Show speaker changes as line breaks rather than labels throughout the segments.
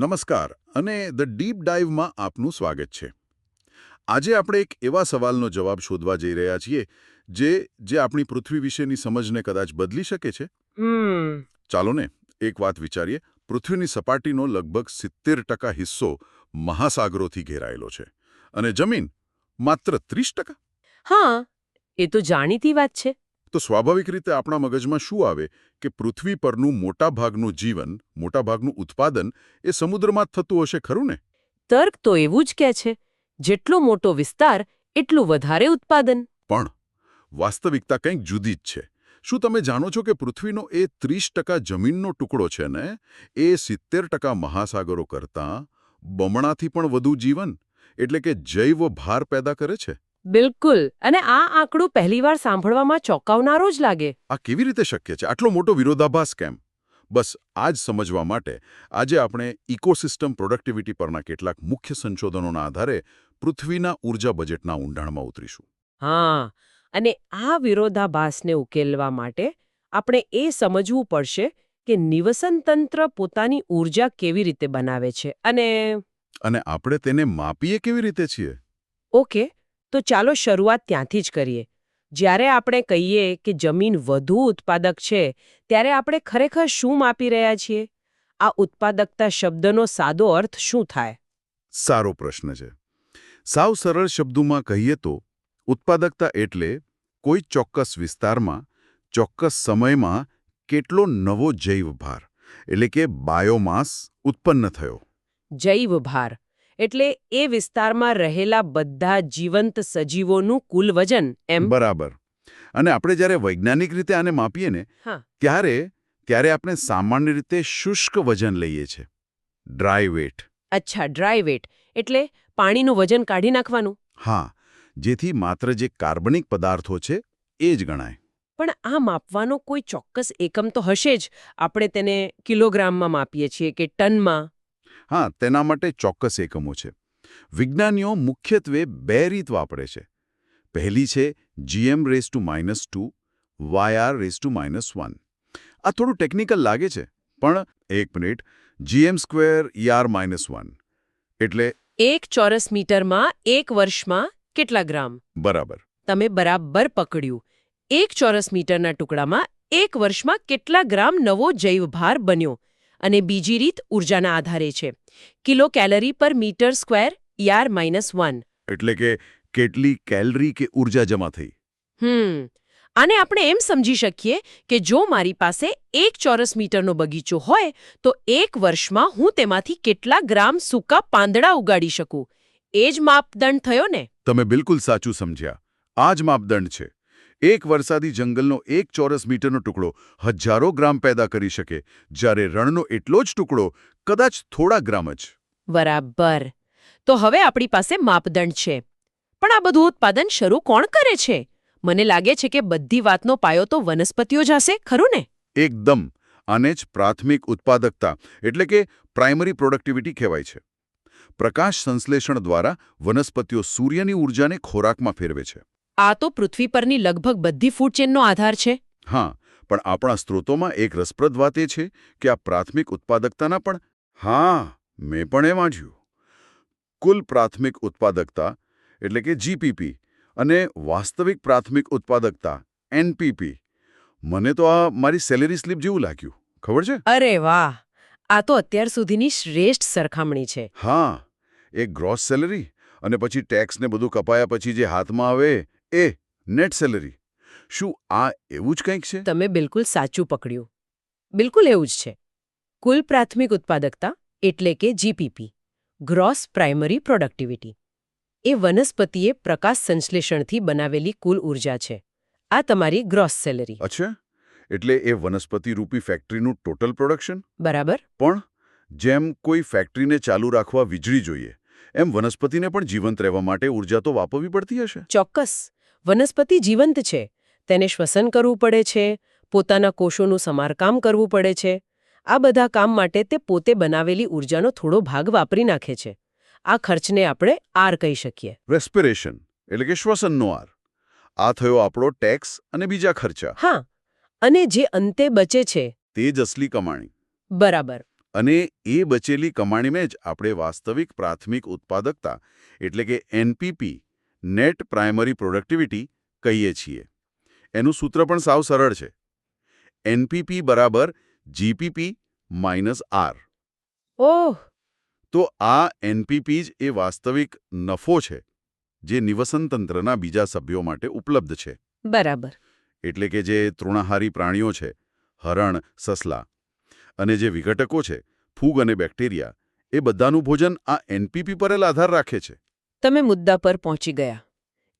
નમસ્કાર અને the deep ડાઇવમાં આપનું સ્વાગત છે. આજે આપણે એક એવા સવાલનો જવાબ શોધવા જઈ રહ્યા છીએ જે જે આપણી પૃથ્વી વિશેની સમજને કદાચ બદલી શકે છે? ચાલો ને એક વાત વિચારીએ. પૃથ્વીની સપાટીનો લગભગ સિત્તેર ટકા હિસ્સો મહાસાગરોથી ઘેરાયેલો છે અને જમીન માત્ર ત્રીસ ટકા?
હા એ તો જાણીતી વાત છે.
તો સ્વાભાવિક રીતે આપણા મગજમાં શું આવે કે પૃથ્વી પરનું મોટાભાગનું જીવન મોટાભાગનું ઉત્પાદન એ સમુદ્રમાં જ થતું હશે ખરું ને?
તર્ક તો એવું જ કહે છે જેટલો મોટો વિસ્તાર એટલું વધારે ઉત્પાદન.
પણ વાસ્તવિકતા કંઈક જુદી જ છે. શું તમે જાણો છો કે પૃથ્વીનો એ ત્રીસ ટકા જમીનનો ટુકડો છે ને? એ સિત્તેર ટકા મહાસાગરો કરતાં બમણાથી પણ વધુ જીવન એટલે કે જૈવ ભાર પેદા કરે છે?
બિલકુલ. અને આ આંકડું પહેલીવાર સાંભળવામાં ચોંકાવનારો જ લાગે.
આ કેવી રીતે શક્ય છે? આટલો મોટો વિરોધાભાસ કેમ? બસ આ જ સમજવા માટે આજે આપણે ઇકોસિસ્ટમ પ્રોડક્ટિવિટી પરના કેટલાક મુખ્ય સંશોધનોના આધારે પૃથ્વીના ઊર્જા બજેટના ઊંડાણમાં ઉતરીશું.
હા. અને આ વિરોધાભાસને ઉકેલવા માટે આપણે એ સમજવું પડશે કે નિવસન તંત્ર પોતાની ઊર્જા કેવી રીતે બનાવે છે. અને
અને આપણે તેને માપીએ કેવી રીતે છીએ?
ઓકે. તો ચાલો શરૂઆત ત્યાંથી જ કરીએ. જ્યારે આપણે કહીએ કે જમીન વધુ ઉત્પાદક છે ત્યારે આપણે ખરેખર શું માપી રહ્યા છીએ? આ ઉત્પાદકતા શબ્દનો સાદો અર્થ શું થાય?
સારો પ્રશ્ન છે. સાવ સરળ શબ્દોમાં કહીએ તો ઉત્પાદકતા એટલે કોઈ ચોક્કસ વિસ્તારમાં ચોક્કસ સમયમાં કેટલો નવો જૈવભાર એટલે કે બાયોમાસ ઉત્પન્ન થયો.
જૈવ ભાર એટલે એ વિસ્તારમાં રહેલા બધા જીવંત સજીવોનું કુલ વજન એમ?
બરાબર. અને આપણે જ્યારે વૈજ્ઞાનિક રીતે આને માપીએ ને ત્યારે ત્યારે આપણે સામાન્ય રીતે શુષ્ક વજન લઈએ છીએ ડ્રાય વેટ.
અચ્છા ડ્રાય વેટ. એટલે પાણીનું વજન કાઢી નાખવાનું?
હા. જેથી માત્ર જે કાર્બનિક પદાર્થો છે એ જ ગણાય.
પણ આ માપવાનો કોઈ ચોક્કસ એકમ તો હશે જ. આપણે તેને કિલોગ્રામમાં માપીએ છીએ કે ટનમાં.
હા તેના માટે ચોક્કસ એકમો છે. વિજ્ઞાનીઓ મુખ્યત્વે બે રીત વાપરે છે. પહેલી છે GM raise to minus two YR raise to minus one આ થોડું ટેકનિકલ લાગે છે પણ એક minute GM square ER minus one એટલે
એક ચોરસ મીટરમાં એક વર્ષમાં કેટલા ગ્રામ?
બરાબર.
તમે બરાબર પકડ્યું. એક ચોરસ મીટરના ટુકડામાં એક વર્ષમાં કેટલા ગ્રામ નવો જૈવભાર બન્યો? અને બીજી રીત ઉર્જાના આધારે છે. Kilo calorie per metre square year minus one.
એટલે કે કેટલી કેલરી કે ઊર્જા જમા થઈ?
હમ. આને આપણે એમ સમજી શકીએ કે જો મારી પાસે એક ચોરસ મીટરનો બગીચો હોય તો એક વર્ષમાં હું તેમાંથી કેટલા ગ્રામ સૂકા પાંદડા ઉગાડી શકું? એ જ માપદંડ થયો ને?
તમે બિલકુલ સાચું સમજ્યા. આ જ માપદંડ છે. એક વરસાદી જંગલનો એક ચોરસ મીટરનો ટુકડો હજારો ગ્રામ પેદા કરી શકે. જ્યારે રણનો એટલો જ ટુકડો કદાચ થોડા ગ્રામ જ.
બરાબર. તો હવે આપણી પાસે માપદંડ છે. પણ આ બધું ઉત્પાદન શરૂ કોણ કરે છે? મને લાગે છે કે બધી વાતનો પાયો તો વનસ્પતિઓ જ હશે ખરું ને?
એકદમ. આને જ પ્રાથમિક ઉત્પાદકતા એટલે કે પ્રાઇમરી પ્રોડક્ટિવિટી કહેવાય છે. પ્રકાશ સંશ્લેષણ દ્વારા વનસ્પતિઓ સૂર્યની ઊર્જાને ખોરાકમાં ફેરવે છે.
આ તો પૃથ્વી પરની લગભગ બધી ફૂડ ચેનનો આધાર છે.
હા પણ આપણા સ્ત્રોતોમાં એક રસપ્રદ વાત એ છે કે આ પ્રાથમિક ઉત્પાદકતાના પણ હા મેં પણ એ વાંચ્યું. કુલ પ્રાથમિક ઉત્પાદકતા એટલે કે જીપીપી અને વાસ્તવિક પ્રાથમિક ઉત્પાદકતા એનપીપી મને તો આ મારી સેલેરી સ્લીપ જેવું લાગ્યું. ખબર છે?
અરે વાહ! આ તો અત્યાર સુધીની શ્રેષ્ઠ સરખામણી છે.
હા એ ગ્રોસ સેલેરી અને પછી ટેક્સ ને બધું કપાયા પછી જે હાથમાં આવે એ નેટ સેલરી શું આ એવું જ કંઈક છે?
તમે બિલકુલ સાચું પકડ્યું. બિલકુલ એવું જ છે. કુલ પ્રાથમિક ઉત્પાદકતા એટલે કે જીપીપી ગ્રોસ પ્રાઇમરી પ્રોડક્ટિવિટી એ વનસ્પતિએ પ્રકાશ સંશ્લેષણથી બનાવેલી કુલ ઊર્જા છે. આ તમારી ગ્રોસ સેલરી
અચ્છા. એટલે એ વનસ્પતિ રૂપી ફેક્ટરીનું ટોટલ પ્રોડક્શન
બરાબર.
પણ જેમ કોઈ ફેક્ટરીને ચાલુ રાખવા વીજળી જોઈએ એમ વનસ્પતિને પણ જીવંત રહેવા માટે ઊર્જા તો વાપરવી પડતી હશે?
ચોક્કસ. વનસ્પતિ જીવંત છે. તેને શ્વસન કરવું પડે છે. પોતાના કોષોનું સમારકામ કરવું પડે છે. આ બધા કામ માટે તે પોતે બનાવેલી ઊર્જાનો થોડો ભાગ વાપરી નાખે છે. આ ખર્ચને આપણે આર કહી શકીએ.
રેસ્પિરેશન એટલે કે શ્વસનનો આર. આ થયો આપણો ટેક્સ અને બીજા ખર્ચા.
હા અને જે અંતે બચે છે.
તે જ અસલી કમાણી.
બરાબર.
અને એ બચેલી કમાણીમાં જ આપણે વાસ્તવિક પ્રાથમિક ઉત્પાદકતા એટલે કે એનપીપી નેટ પ્રાઇમરી પ્રોડક્ટિવિટી કહીએ છીએ. એનું સૂત્ર પણ સાવ સરળ છે. એનપીપી બરાબર જીપીપી માઇનસ આર.
ઓહ!
તો આ એનપીપી જ એ વાસ્તવિક નફો છે જે નિવસનતંત્રના બીજા સભ્યો માટે ઉપલબ્ધ છે.
બરાબર.
એટલે કે જે તૃણાહારી પ્રાણીઓ છે હરણ સસલા અને જે વિઘટકો છે ફૂગ અને બેક્ટેરિયા એ બધાનું ભોજન આ એનપીપી પર આધાર રાખે છે.
તમે મુદ્દા પર પહોંચી ગયા.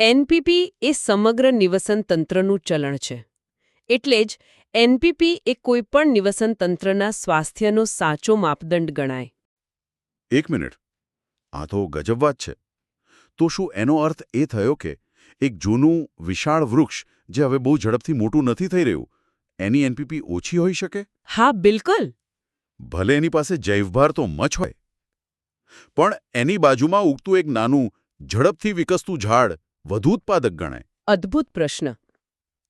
એનપીપી એ સમગ્ર નિવસન તંત્રનું ચલણ છે. એટલે જ એનપીપી એ કોઈપણ નિવસન તંત્રના સ્વાસ્થ્યનો સાચો માપદંડ ગણાય.
એક મિનિટ. આ તો ગજબ વાત છે. તો શું એનો અર્થ એ થયો કે એક જૂનું વિશાળ વૃક્ષ જે હવે બહુ ઝડપથી મોટું નથી થઈ રહ્યું એની એનપીપી ઓછી હોઈ શકે?
હા બિલકુલ.
ભલે એની પાસે જૈવભાર તો મચ હોય. પણ એની બાજુમાં ઉગતું એક નાનું ઝડપથી વિકસતું ઝાડ વધુ ઉત્પાદક ગણાય.
અદ્ભુત પ્રશ્ન.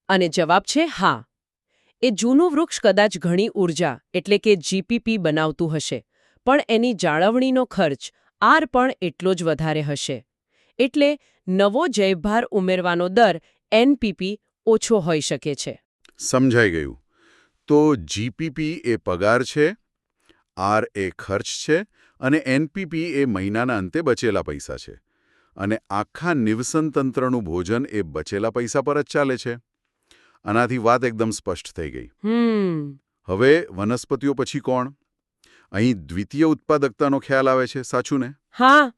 અને જવાબ છે હા. એ જૂનું વૃક્ષ કદાચ ઘણી ઊર્જા એટલે કે જીપીપી બનાવતું હશે પણ એની જાળવણીનો ખર્ચ આર પણ એટલો જ વધારે હશે. એટલે નવો જૈવભાર ઉમેરવાનો દર એનપીપી ઓછો હોઈ શકે છે.
સમજાઈ ગયું. તો જીપીપી એ પગાર છે આર એ ખર્ચ છે અને એનપીપી એ મહિનાના અંતે બચેલા પૈસા છે. અને આખા નિવસન તંત્રનું ભોજન એ બચેલા પૈસા પર જ ચાલે છે. આનાથી વાત એકદમ સ્પષ્ટ થઈ ગઈ.
હમ.
હવે વનસ્પતિઓ પછી કોણ? અહીં દ્વિતીય ઉત્પાદકતાનો ખ્યાલ આવે છે. સાચું ને?
હા.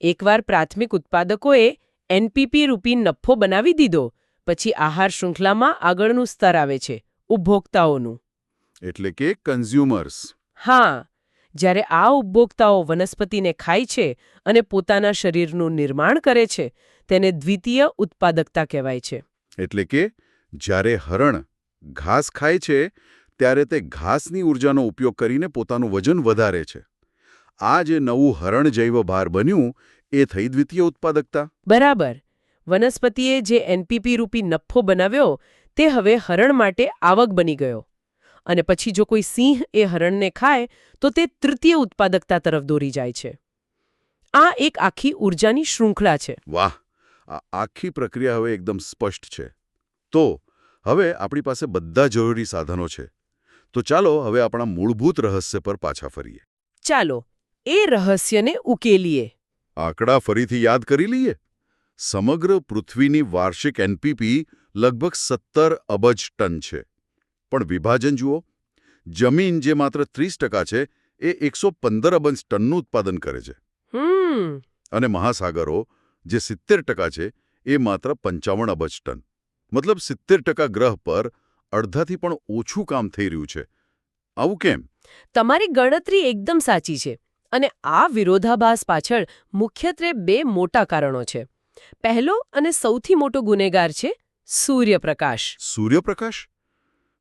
એકવાર પ્રાથમિક ઉત્પાદકોએ એનપીપી રૂપી નફો બનાવી દીધો પછી આહાર શૃંખલામાં આગળનું સ્તર આવે છે ઉપભોક્તાઓનું.
એટલે કે કન્ઝ્યુમર્સ
હા. જ્યારે આ ઉપભોક્તાઓ વનસ્પતિને ખાય છે અને પોતાના શરીરનું નિર્માણ કરે છે તેને દ્વિતીય ઉત્પાદકતા કહેવાય છે.
એટલે કે જ્યારે હરણ ઘાસ ખાય છે ત્યારે તે ઘાસની ઊર્જાનો ઉપયોગ કરીને પોતાનું વજન વધારે છે. આ જે નવું હરણ જૈવ ભાર બન્યું એ થઈ દ્વિતીય ઉત્પાદકતા.
બરાબર. વનસ્પતિએ જે એનપીપી રૂપી નફો બનાવ્યો તે હવે હરણ માટે આવક બની ગયો. અને પછી જો કોઈ સિંહ એ હરણને ખાય તો તે તૃતીય ઉત્પાદકતા તરફ દોરી જાય છે. આ એક આખી ઊર્જાની શૃંખલા છે.
વાહ! આ આખી પ્રક્રિયા હવે એકદમ સ્પષ્ટ છે. તો હવે આપણી પાસે બધા જરૂરી સાધનો છે. તો ચાલો હવે આપણા મૂળભૂત રહસ્ય પર પાછા ફરીએ.
ચાલો એ રહસ્યને ઉકેલીએ.
આંકડા ફરીથી યાદ કરી લઈએ? સમગ્ર પૃથ્વીની વાર્ષિક એનપીપી લગભગ સત્તર અબજ ટન છે. પણ વિભાજન જુઓ જમીન જે માત્ર ત્રીસ ટકા છે એ એકસો પંદર અબજ ટનનું ઉત્પાદન કરે છે.
હમ.
અને મહાસાગરો જે સિત્તેર ટકા છે એ માત્ર પંચાવન અબજ ટન. મતલબ સિત્તેર ટકા ગ્રહ પર અડધાથી પણ ઓછું કામ થઈ રહ્યું છે. આવું કેમ?
તમારી ગણતરી એકદમ સાચી છે અને આ વિરોધાભાસ પાછળ મુખ્યત્વે બે મોટા કારણો છે. પહેલો અને સૌથી મોટો ગુનેગાર છે સૂર્યપ્રકાશ.
સૂર્યપ્રકાશ?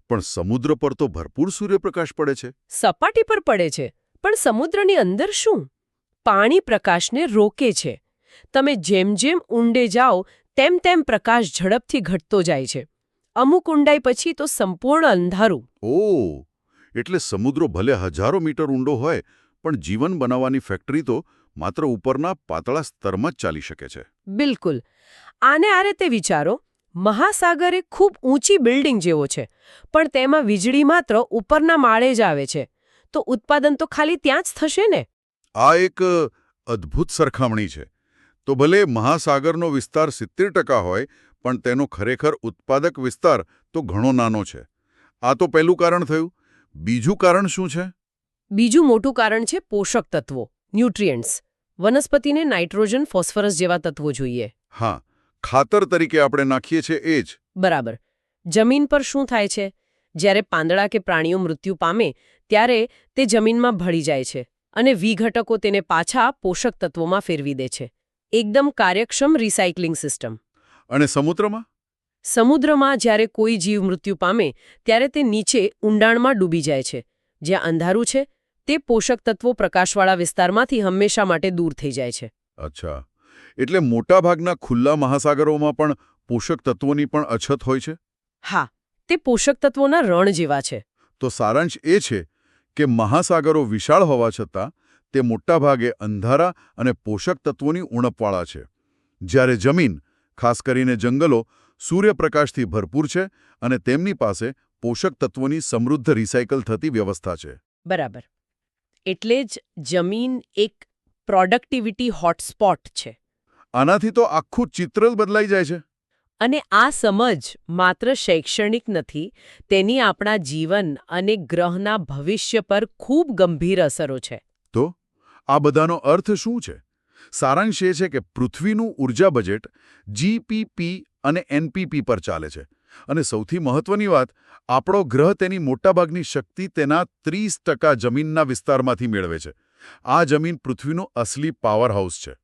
પણ સમુદ્ર પર તો ભરપૂર સૂર્યપ્રકાશ પડે છે.
સપાટી પર પડે છે પણ સમુદ્રની અંદર શું? પાણી પ્રકાશને રોકે છે. તમે જેમ જેમ ઊંડે જાઓ તેમ તેમ પ્રકાશ ઝડપથી ઘટતો જાય છે. અમુક ઊંડાઈ પછી તો સંપૂર્ણ અંધારું.
ઓ એટલે સમુદ્રો ભલે હજારો મીટર ઊંડો હોય પણ જીવન બનાવવાની ફેક્ટરી તો માત્ર ઉપરના પાતળા સ્તરમાં જ ચાલી શકે છે.
બિલકુલ. આને આ રીતે વિચારો. મહાસાગર એ ખૂબ ઊંચી બિલ્ડિંગ જેવો છે પણ તેમાં વીજળી માત્ર ઉપરના માળે જ આવે છે. તો ઉત્પાદન તો ખાલી ત્યાં જ થશે ને?
આ એક અદ્ભુત સરખામણી છે. તો ભલે મહાસાગરનો વિસ્તાર સિત્તેર ટકા હોય પણ તેનો ખરેખર ઉત્પાદક વિસ્તાર તો ઘણો નાનો છે. આ તો પહેલું કારણ થયું. બીજું કારણ શું છે?
બીજું મોટું કારણ છે પોષક તત્વો ન્યુટ્રિયન્ટ્સ. વનસ્પતિને નાઇટ્રોજન ફોસ્ફરસ જેવા તત્વો જોઈએ.
હા. ખાતર તરીકે આપણે નાખીએ છીએ એ જ.
બરાબર. જમીન પર શું થાય છે? જ્યારે પાંદડા કે પ્રાણીઓ મૃત્યુ પામે ત્યારે તે જમીનમાં ભળી જાય છે અને વિઘટકો તેને પાછા પોષક તત્વોમાં ફેરવી દે છે. એકદમ કાર્યક્ષમ રિસાયકલિંગ સિસ્ટમ.
અને સમુદ્રમાં?
સમુદ્રમાં જ્યારે કોઈ જીવ મૃત્યુ પામે ત્યારે તે નીચે ઊંડાણમાં ડૂબી જાય છે. જ્યાં અંધારું છે તે પોષક તત્વો પ્રકાશવાળા વિસ્તારમાંથી હંમેશા માટે દૂર થઈ જાય છે.
અચ્છા. એટલે મોટાભાગના ખુલ્લા મહાસાગરોમાં પણ પોષક તત્વોની પણ અછત હોય છે?
હા તે પોષક તત્વોના રણ જેવા છે.
તો સારાંશ એ છે કે મહાસાગરો વિશાળ હોવા છતાં તે મોટાભાગે અંધારા અને પોષક તત્વોની ઉણપવાળા છે. જ્યારે જમીન ખાસ કરીને જંગલો સૂર્યપ્રકાશથી ભરપૂર છે અને તેમની પાસે પોષક તત્વોની સમૃદ્ધ રિસાયકલ થતી વ્યવસ્થા છે.
બરાબર. એટલે જ જમીન એક પ્રોડક્ટિવિટી હોટસ્પોટ છે.
આનાથી તો આખું ચિત્ર જ બદલાઈ જાય છે.
અને આ સમજ માત્ર શૈક્ષણિક નથી તેની આપણા જીવન અને ગ્રહના ભવિષ્ય પર ખૂબ ગંભીર અસરો છે.
તો? આ બધાનો અર્થ શું છે? સારાંશ એ છે કે પૃથ્વીનું ઊર્જા બજેટ જીપીપી અને એનપીપી પર ચાલે છે. અને સૌથી મહત્વની વાત આપણો ગ્રહ તેની મોટાભાગની શક્તિ તેના ત્રીસ ટકા જમીનના વિસ્તારમાંથી મેળવે છે. આ જમીન પૃથ્વીનું અસલી પાવર હાઉસ છે.